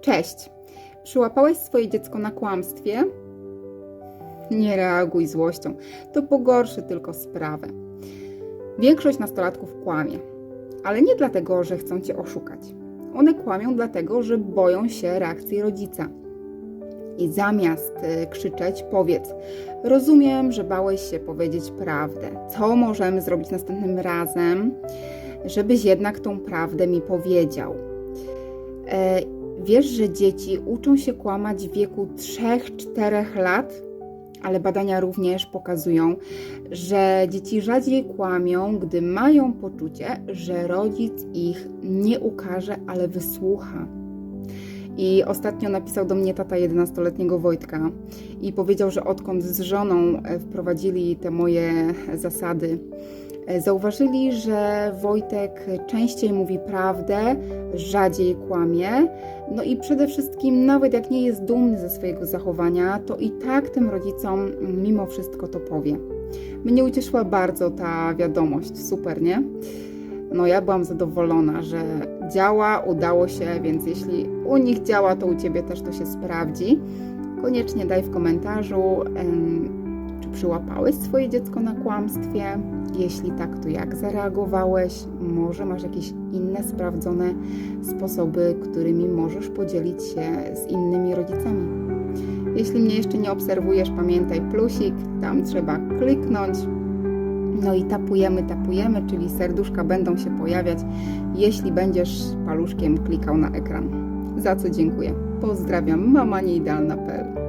Cześć. Przyłapałeś swoje dziecko na kłamstwie? Nie reaguj złością. To pogorszy tylko sprawę. Większość nastolatków kłamie, ale nie dlatego, że chcą cię oszukać. One kłamią dlatego, że boją się reakcji rodzica. I zamiast y, krzyczeć, powiedz: Rozumiem, że bałeś się powiedzieć prawdę. Co możemy zrobić następnym razem, żebyś jednak tą prawdę mi powiedział? Wiesz, że dzieci uczą się kłamać w wieku 3-4 lat, ale badania również pokazują, że dzieci rzadziej kłamią, gdy mają poczucie, że rodzic ich nie ukaże, ale wysłucha. I ostatnio napisał do mnie tata 11-letniego Wojtka i powiedział, że odkąd z żoną e, wprowadzili te moje zasady, zauważyli, że Wojtek częściej mówi prawdę, rzadziej kłamie, no i przede wszystkim, nawet jak nie jest dumny ze swojego zachowania, to i tak tym rodzicom mimo wszystko to powie. Mnie ucieszyła bardzo ta wiadomość, super, nie? No ja byłam zadowolona, że działa, udało się, więc jeśli u nich działa, to u Ciebie też to się sprawdzi. Koniecznie daj w komentarzu, czy przyłapałeś swoje dziecko na kłamstwie. Jeśli tak, to jak zareagowałeś? Może masz jakieś inne sprawdzone sposoby, którymi możesz podzielić się z innymi rodzicami. Jeśli mnie jeszcze nie obserwujesz, pamiętaj plusik, tam trzeba kliknąć. No i tapujemy, tapujemy, czyli serduszka będą się pojawiać, jeśli będziesz paluszkiem klikał na ekran. Za co dziękuję. Pozdrawiam, mama nieidealna.pl